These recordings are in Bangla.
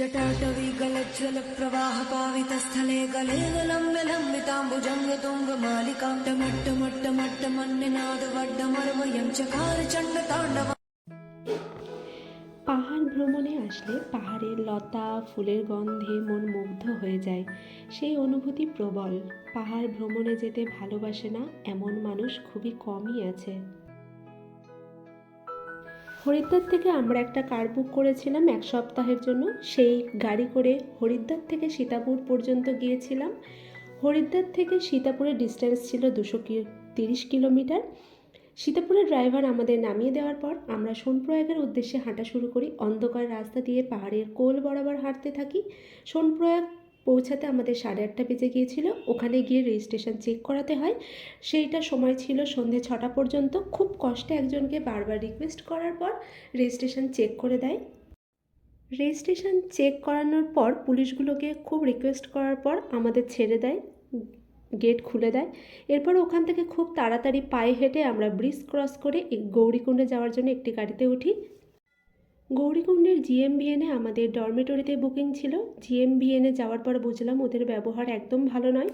जटाटवीगलज्ज्वलप्रवाहपावितस्थले गले लम्ब्य लम्बिताम्बुजङ्गतुङ्गमालिकां टमट्टमट्टमट्टमन्निनादवड्डमर्वयं चकार चण्डताण्डव পাহাড় ভ্রমণে আসলে পাহাড়ের লতা ফুলের গন্ধে মন মুগ্ধ হয়ে যায় সেই অনুভূতি প্রবল পাহাড় ভ্রমণে যেতে ভালোবাসে না এমন মানুষ খুবই কমই আছে হরিদ্বার থেকে আমরা একটা কার বুক করেছিলাম এক সপ্তাহের জন্য। সেই গাড়ি করে হরিদ্বার থেকে সীতাপুর পর্যন্ত গিয়েছিলাম। হরিদ্বার থেকে সীতাপুরের ডিস্টেন্স ছিল দুশো তিরিশ কিলোমিটার। সীতাপুরের ড্রাইভার আমাদের নামিয়ে দেওয়ার পর আমরা সোনপ্রয়াগের উদ্দেশ্যে হাঁটা শুরু করি। অন্ধকার রাস্তা দিয়ে পাহাড়ের কোল বরাবর হাঁটতে থাকি। সোনপ্রয়াগ পৌঁছাতে আমাদের সাড়ে আটটা বেজে গিয়েছিল। ওখানে গিয়ে রেজিস্ট্রেশন চেক করাতে হয়। সেইটা সময় ছিল সন্ধে ছটা পর্যন্ত। খুব কষ্টে একজনকে বারবার রিকোয়েস্ট করার পর রেজিস্ট্রেশন চেক করে দেয়। রেজিস্ট্রেশন চেক করানোর পর পুলিশগুলোকে খুব রিকোয়েস্ট করার পর আমাদের ছেড়ে দেয়। গেট খুলে দেয়। এরপর ওখান থেকে খুব তাড়াতাড়ি পায়ে হেঁটে আমরা ব্রিজ ক্রস করে গৌরীকুণ্ডে যাওয়ার জন্য একটি গাড়িতে উঠি। গৌরীকুণ্ডের জিএমবিএনে আমাদের ডরমেটরিতে বুকিং ছিল। জিএমবিএনে যাওয়ার পর বুঝলাম ওদের ব্যবহার একদম ভালো নয়।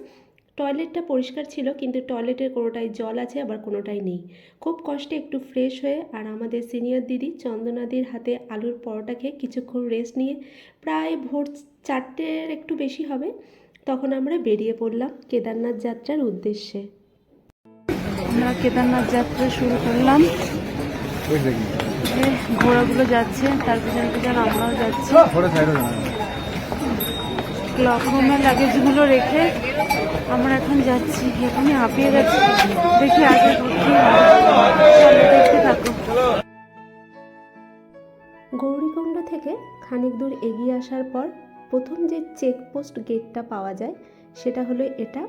টয়লেটটা পরিষ্কার ছিল কিন্তু টয়লেটের কোনোটাই জল আছে আবার কোনোটাই নেই। খুব কষ্টে একটু ফ্রেশ হয়ে আর আমাদের সিনিয়র দিদি চন্দনাদির হাতে আলুর পরোটা খেয়ে কিছুক্ষণ রেস্ট নিয়ে প্রায় ভোর চারটের একটু বেশি হবে তখন আমরা বেরিয়ে পড়লাম কেদারনাথ যাত্রার উদ্দেশ্যে। আমরা কেদারনাথ যাত্রা শুরু করলাম। এই ঘোড়াগুলো যাচ্ছে তার পিছনে পিছনে আমরাও যাচ্ছি। ক্লক রুমের লাগেজগুলো রেখে আমরা এখন যাচ্ছি এখানে হাঁপিয়ে গেছি। দেখি আগে দেখতে থাকো। গৌরীকুণ্ড থেকে খানিক দূর এগিয়ে আসার পর প্রথম যে চেকপোস্ট গেটটা পাওয়া যায় সেটা হলো এটা।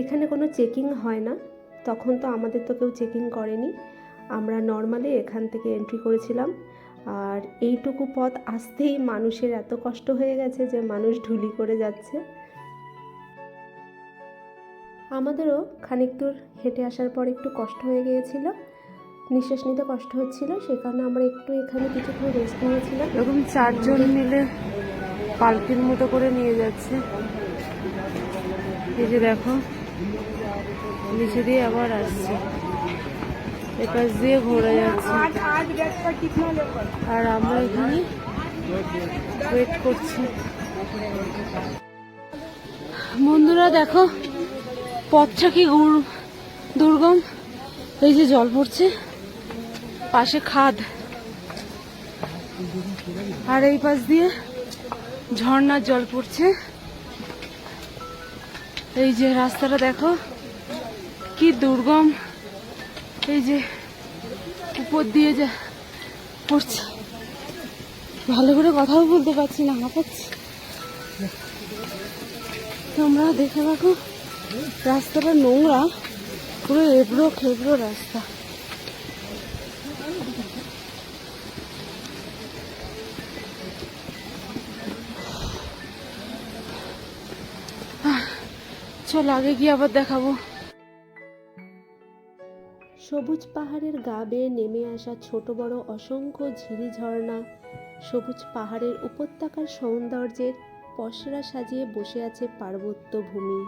এখানে কোনো চেকিং হয় না। তখন তো আমাদের তো কেউ চেকিং করেনি। আমরা নর্মালি এখান থেকে এন্ট্রি করেছিলাম। আর এইটুকু পথ আসতেই মানুষের এত কষ্ট হয়ে গেছে যে মানুষ ঢুলি করে যাচ্ছে। আমাদেরও খানিক দূর হেঁটে আসার পর একটু কষ্ট হয়ে গিয়েছিল। নিঃশ্বাস নিতে কষ্ট হচ্ছিল, সে কারণে আমরা একটু এখানে কিছুক্ষণ রেস্ট নিয়েছিলাম। এরকম চারজন মিলে পালকির মতো করে নিয়ে যাচ্ছে। এই যে দেখো, নিচে দিয়ে আবার আসছে। এপাশ দিয়ে ঘোরা যাচ্ছে। আর আমরা এখানে ওয়েট করছি। বন্ধুরা, দেখো পথটা কি দুর্গম, এই যে জল পড়ছে, পাশে খাদ। আর এই পাশ দিয়ে ঝর্ণার জল পড়ছে। এই যে রাস্তাটা, দেখো, কি দুর্গম। এই যে উপর দিয়ে যা পড়ছে। ভালো করে কথাও বলতে পারছি না, হাঁপাচ্ছি। তোমরা দেখে রাখো, রাস্তাটা নোংরা, পুরো এবড়ো খেবড়ো রাস্তা। চল, আগে গিয়ে আবার দেখাবো। সবুজ পাহাড়ের গা বেয়ে নেমে আসা ছোট বড় অসংখ্য ঝিরি ঝর্ণা, সবুজ পাহাড়ের উপত্যকার সৌন্দর্যের পসরা সাজিয়ে বসে আছে পার্বত্য ভূমি।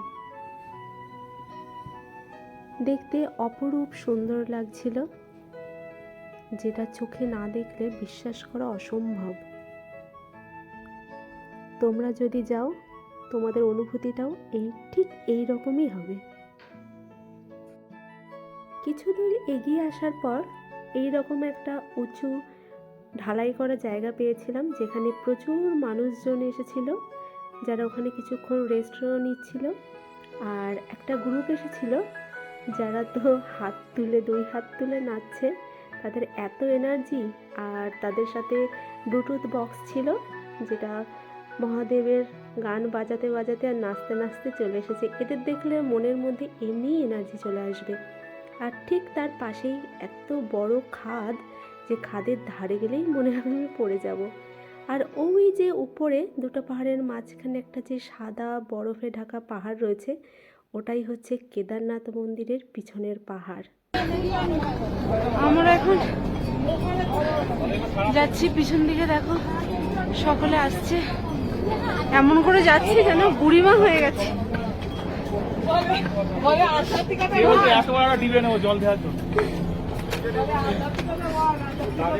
দেখতে অপরূপ সুন্দর লাগছিল, যেটা চোখে না দেখলে বিশ্বাস করা অসম্ভব। তোমরা যদি যাও, তোমাদের অনুভূতিটাও এই ঠিক এই রকমই হবে। কিছু দূর এগিয়ে আসার পর এই রকম একটা উঁচু ঢালাই করা জায়গা পেয়েছিলাম, যেখানে প্রচুর মানুষজন এসেছিল, যারা ওখানে কিছুক্ষণ রেস্টও নিচ্ছিল। আর একটা গ্রুপ এসেছিল, যারা তো হাত তুলে, দুই হাত তুলে নাচছে। তাদের এত এনার্জি আর তাদের সাথে ব্লুটুথ বক্স ছিল, যেটা মহাদেবের গান বাজাতে বাজাতে আর নাচতে নাচতে চলে এসেছে। এদের দেখলে মনের মধ্যে এমনি এনার্জি চলে আসবে। আর ঠিক তার পাশেই এত বড় খাদ যে খাদের ধারে গেলেই মনে হবে আমি পড়ে যাব। আর ওই যে উপরে দুটো পাহাড়ের মাঝখানে একটা যে সাদা বরফে ঢাকা পাহাড় রয়েছে, ওটাই হচ্ছে কেদারনাথ মন্দিরের পিছনের পাহাড়। আমরা এখন যাচ্ছি, পিছন দিকে দেখো, সকলে আসছে। এমন করে যাচ্ছি যেন বুড়িমা হয়ে গেছে একবার ডিবে নেব জল দেওয়ার জন্য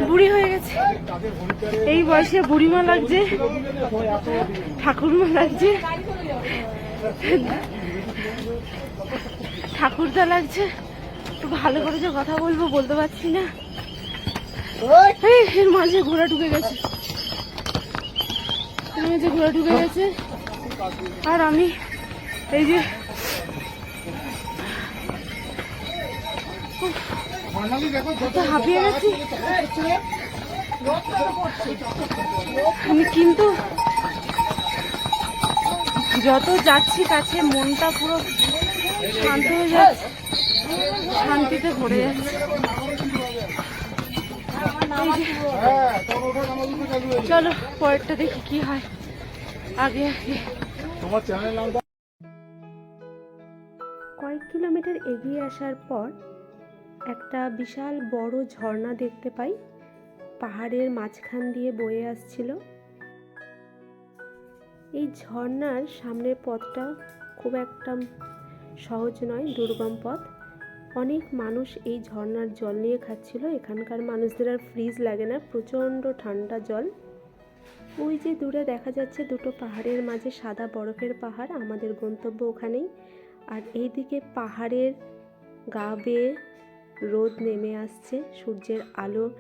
বুড়ি হয়ে গেছে। এই বয়সে বুড়িমা লাগছে ঠাকুরমা লাগছে। ঠাকুরদা লাগছে। একটু ভালো করে যে কথা বলব বলতে পারছি না। এই, এর মাঝে ঘোড়া ঢুকে গেছে। এর মাঝে ঘোড়া ঢুকে গেছে। আর আমি এই যে হাঁপিয়ে গেছি আমি কিন্তু যত যাচ্ছি কাছে মনটা পুরো শান্ত হয়ে যাচ্ছে শান্তিতে ভরে যাচ্ছে চলো পরেরটা দেখি কি হয়। আগে আগে। তোমার চ্যানেল কয়েক কিলোমিটার এগিয়ে আসার পর একটা বিশাল বড় ঝর্ণা দেখতে পাই। পাহাড়ের মাঝখান দিয়ে বয়ে আসছিল। এই ঝর্ণার সামনের পথটা খুব একটা সহজ নয়, দুর্গম পথ। অনেক মানুষ এই ঝর্ণার জল নিয়ে খাচ্ছিল। এখানকার মানুষদের আর ফ্রিজ লাগে না, প্রচণ্ড ঠান্ডা জল। ওই যে দূরে দেখা যাচ্ছে দুটো পাহাড়ের মাঝে সাদা বরফের পাহাড়, আমাদের গন্তব্য ওখানেই। আর এইদিকে পাহাড়ের গা বেয়ে রোদ নেমে আসছে, সূর্যের আলো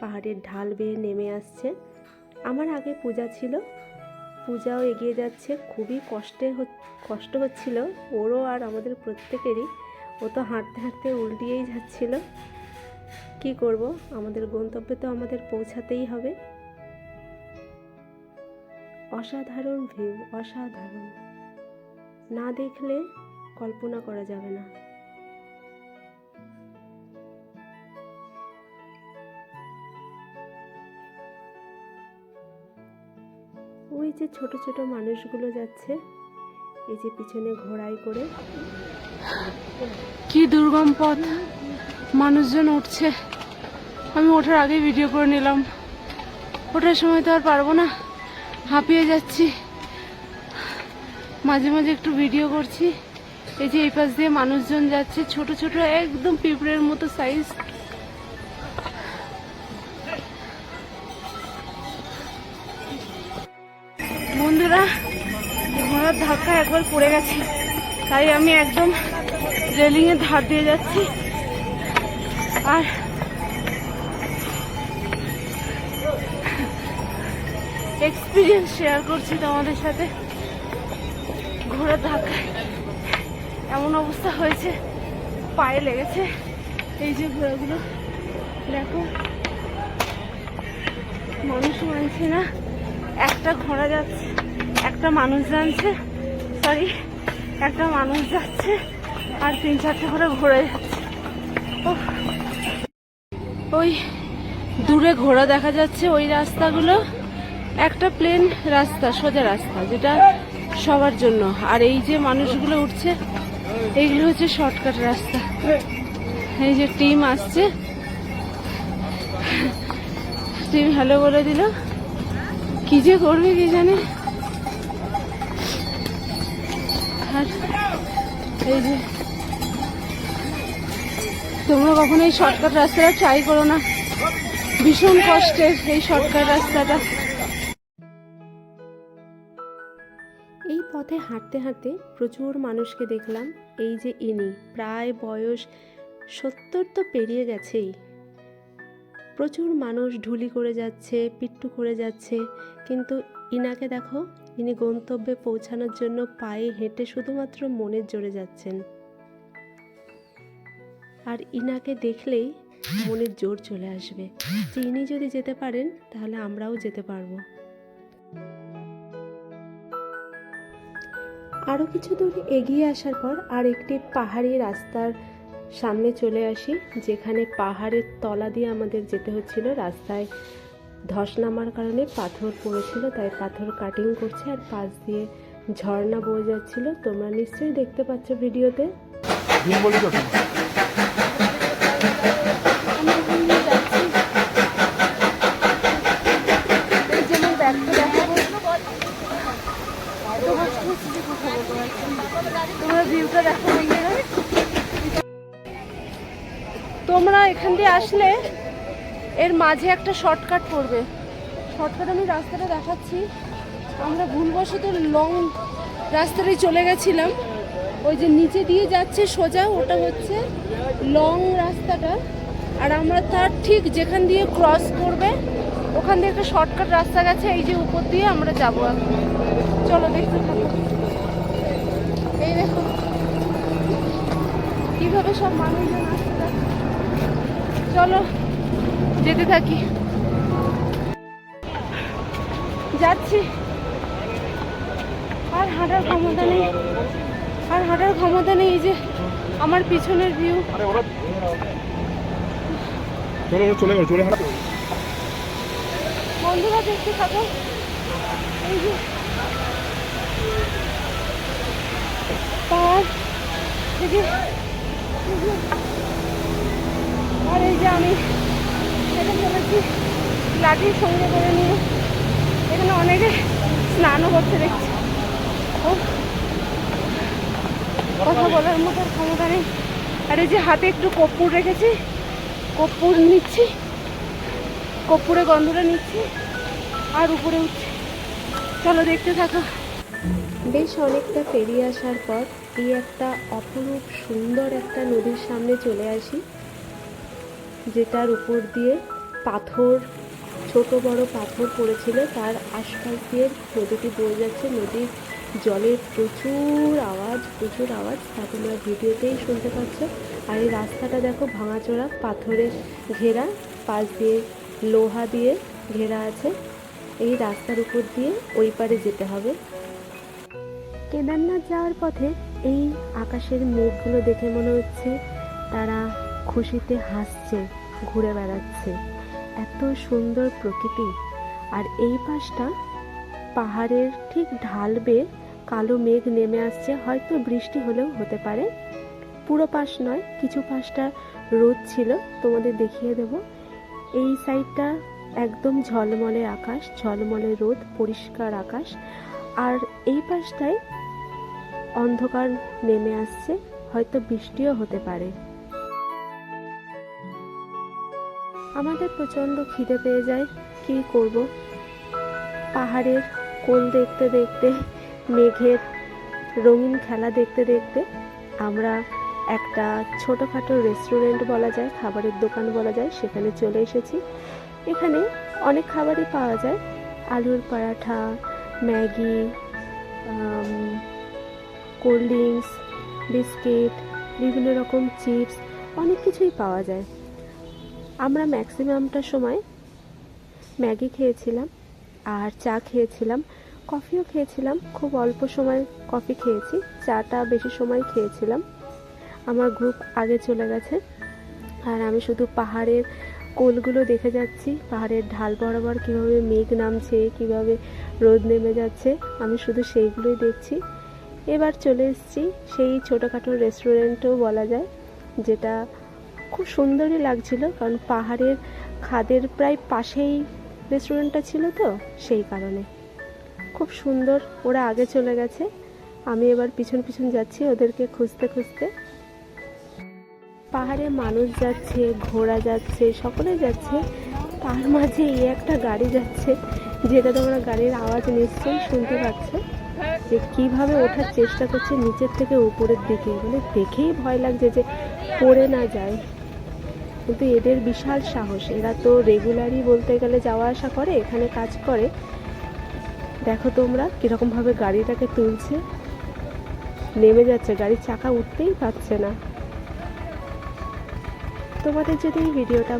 পাহাড়ের ঢাল বেয়ে নেমে আসছে। আমার আগে পূজা ছিল, পূজাও এগিয়ে যাচ্ছে, খুবই কষ্টে কষ্ট হচ্ছিল, ওরও আর আমাদের প্রত্যেকেরই, ও তো হাঁটতে হাঁটতে উল্টিয়েই যাচ্ছিল। কি করব, আমাদের গন্তব্যে তো আমাদের পৌঁছাতেই হবে। অসাধারণ ভিউ অসাধারণ। না দেখলে কল্পনা করা যাবে না। যে ছোট ছোট মানুষগুলো যাচ্ছে, এই যে পিছনে ঘোড়ায় করে। কি দুর্গম পথ। মানুষজন উঠছে। আমি ওঠার আগে ভিডিও করে নিলাম। ওঠার সময় তো আর পারব না। হাঁপিয়ে যাচ্ছি। মাঝে মাঝে একটু ভিডিও করছি। এই যে এই পাশ দিয়ে মানুষজন যাচ্ছে। ছোট ছোট একদম পিঁপড়ের মতো সাইজ বন্ধুরা, ঘোড়ার ধাক্কা একবার পড়ে গেছি। তাই আমি একদম রেলিং এর ধার দিয়ে যাচ্ছি। আর এক্সপিরিয়েন্স শেয়ার করছি তোমাদের সাথে। ঘোড়ার ধাক্কায় এমন অবস্থা হয়েছে, পায়ে লেগেছে। এই যে ঘোড়াগুলো, দেখো। মানুষ মানছে না, একটা ঘোড়া যাচ্ছে। একটা মানুষ জানছে সরি একটা মানুষ যাচ্ছে আর তিন চারটে করে ঘোরা যাচ্ছে। ওই দূরে ঘোড়া দেখা যাচ্ছে ওই রাস্তাগুলো। একটা প্লেন রাস্তা, সোজা রাস্তা, যেটা সবার জন্য। আর এই যে মানুষগুলো উঠছে, এইগুলো হচ্ছে শর্টকাট রাস্তা। এই যে টিম আসছে। টিম হ্যালো বলে দিল। কি যে করবে কি জানে? আর এই যে, তোমরা কখনো এই শর্টকাট রাস্তাটা ট্রাই করো না? ভীষণ কষ্টের এই শর্টকাট রাস্তাটা। এই পথে হাঁটতে হাঁটতে প্রচুর মানুষকে দেখলাম, এই যে ইনি, প্রায় বয়স সত্তর তো পেরিয়ে গেছেই। প্রচুর মানুষ ঢুলি করে যাচ্ছে, পিট্টু করে যাচ্ছে, কিন্তু ইনাকে দেখো ইনি গন্তব্যে পৌঁছানোর জন্য পায়ে হেঁটে শুধুমাত্র মনের জোরে যাচ্ছেন। আর ইনাকে দেখলেই মনের জোর চলে আসবে। যে ইনি যদি যেতে পারেন, তাহলে আমরাও যেতে পারব। আরও কিছু দূর এগিয়ে আসার পর আর একটি পাহাড়ি রাস্তার সামনে চলে আসি, যেখানে পাহাড়ের তলা দিয়ে আমাদের যেতে হচ্ছিল রাস্তায়। ধস নামার কারণে পাথর পড়েছিল তাই পাথর কাটিং করছে আর পাশ দিয়ে ঝর্ণা বয়ে যাচ্ছিল। তোমরা নিশ্চয়ই দেখতে পাচ্ছ ভিডিওতে। তোমরা তোমরা এখান দিয়ে আসলে এর মাঝে একটা শর্টকাট পড়বে। শর্টকাট আমি রাস্তাটা দেখাচ্ছি। আমরা ভুলবশত লং রাস্তাটাই চলে গেছিলাম। ওই যে নিচে দিয়ে যাচ্ছে সোজা, ওটা হচ্ছে লং রাস্তাটা। আর আমরা তার ঠিক যেখান দিয়ে ক্রস করবে, ওখান দিয়ে একটা শর্টকাট রাস্তা গেছে, এই যে উপর দিয়ে আমরা যাব চলো দেখতে থাকো। এই দেখো। কীভাবে সব মানুষজন আসছে। চলো। যেতে থাকি। যাচ্ছি। আর হাঁটার ক্ষমতা নেই। আর হাঁটার ক্ষমতা নেই যে আমার পিছনের ভিউ চলো চলে বন্ধুরা দেখতে থাকো। এই যে পাহাড়। এই যে এই যে। আর এই যে আমি হেঁটে চলেছি লাঠির সঙ্গে করে নিয়ে এখানে অনেকে স্নানও করতে দেখছি। কথা বলার মতো ক্ষমতা নেই। আর এই যে হাতে একটু কর্পূর রেখেছি, কর্পূর নিচ্ছি, কর্পূরে গন্ধটা নিচ্ছি আর উপরে উঠছি। চলো দেখতে থাকো। বেশ অনেকটা পেরিয়ে আসার পর এই একটা অপরূপ সুন্দর একটা নদীর সামনে চলে আসি, যেটার উপর দিয়ে পাথর, ছোট বড় পাথর পড়েছিল। তার আশপাশ দিয়ে নদীটি বয়ে যাচ্ছে। নদীর জলের প্রচুর আওয়াজ প্রচুর আওয়াজ। তা তোমরা ভিডিওতেই শুনতে পাচ্ছ। আর এই রাস্তাটা দেখো ভাঙাচোরা, পাথরের ঘেরা। পাশ দিয়ে লোহা দিয়ে ঘেরা আছে। এই রাস্তার উপর দিয়ে ওই পারে যেতে হবে। কেদারনাথ যাওয়ার পথে এই আকাশের মেঘগুলো দেখে মনে হচ্ছে তারা খুশিতে হাসছে, ঘুরে বেড়াচ্ছে। এত সুন্দর প্রকৃতি। আর এই পাশটা পাহাড়ের ঠিক ঢাল বেয়ে কালো মেঘ নেমে আসছে। হয়তো বৃষ্টি হলেও হতে পারে। পুরো পাশ নয়, কিছু পাশটা রোদ ছিল। তোমাদের দেখিয়ে দেব। এই সাইডটা একদম ঝলমলে আকাশ, ঝলমলে রোদ, পরিষ্কার আকাশ। আর এই পাশটায় অন্ধকার নেমে আসছে। হয়তো বৃষ্টিও হতে পারে। আমাদের প্রচণ্ড খিদে পেয়ে যায়। কী করব? পাহাড়ের কোল দেখতে দেখতে, মেঘের রঙিন খেলা দেখতে দেখতে, আমরা একটা ছোটোখাটো রেস্টুরেন্ট বলা যায়, খাবারের দোকান বলা যায়, সেখানে চলে এসেছি। এখানে অনেক খাবারই পাওয়া যায়। আলুর paratha, Maggi cold drinks, biscuit, বিভিন্ন রকম চিপস, অনেক কিছুই পাওয়া যায়। আমরা ম্যাক্সিমামটা সময় ম্যাগি খেয়েছিলাম আর চা খেয়েছিলাম, কফিও খেয়েছিলাম, খুব অল্প সময় কফি খেয়েছি, চাটা বেশি সময় খেয়েছিলাম। আমার গ্রুপ আগে চলে গেছে আর আমি শুধু পাহাড়ের কোলগুলো দেখে যাচ্ছি, পাহাড়ের ঢাল বরাবর কীভাবে মেঘ নামছে, কীভাবে রোদ নেমে যাচ্ছে, আমি শুধু সেইগুলোই দেখছি। এবার চলে এসেছি সেই ছোটোখাটো রেস্টুরেন্টও বলা যায়, যেটা খুব সুন্দরই লাগছিল, কারণ পাহাড়ের খাদের প্রায় পাশেই রেস্টুরেন্টটা ছিল তো, সেই কারণে। খুব সুন্দর, ওরা আগে চলে গেছে। আমি এবার পিছন পিছন যাচ্ছি ওদেরকে খুঁজতে খুঁজতে। পাহাড়ে মানুষ যাচ্ছে, ঘোড়া যাচ্ছে, সকলে যাচ্ছে। তার মাঝে এই একটা গাড়ি যাচ্ছে, যেটা তোমরা গাড়ির আওয়াজ নিশ্চয়ই শুনতে পাচ্ছ। যে কীভাবে ওঠার চেষ্টা করছে নিচের থেকে উপরের দিকে। মানে দেখেই ভয় লাগছে যে পড়ে না যায়। কিন্তু এদের বিশাল সাহস। এরা তো রেগুলারই বলতে গেলে যাওয়া আসা করে, এখানে কাজ করে। দেখো তোমরা কীরকমভাবে গাড়িটাকে তুলছে। নেমে যাচ্ছে, গাড়ির চাকা উঠতেই পারছে না। তোমাদের যদি এই ভিডিওটা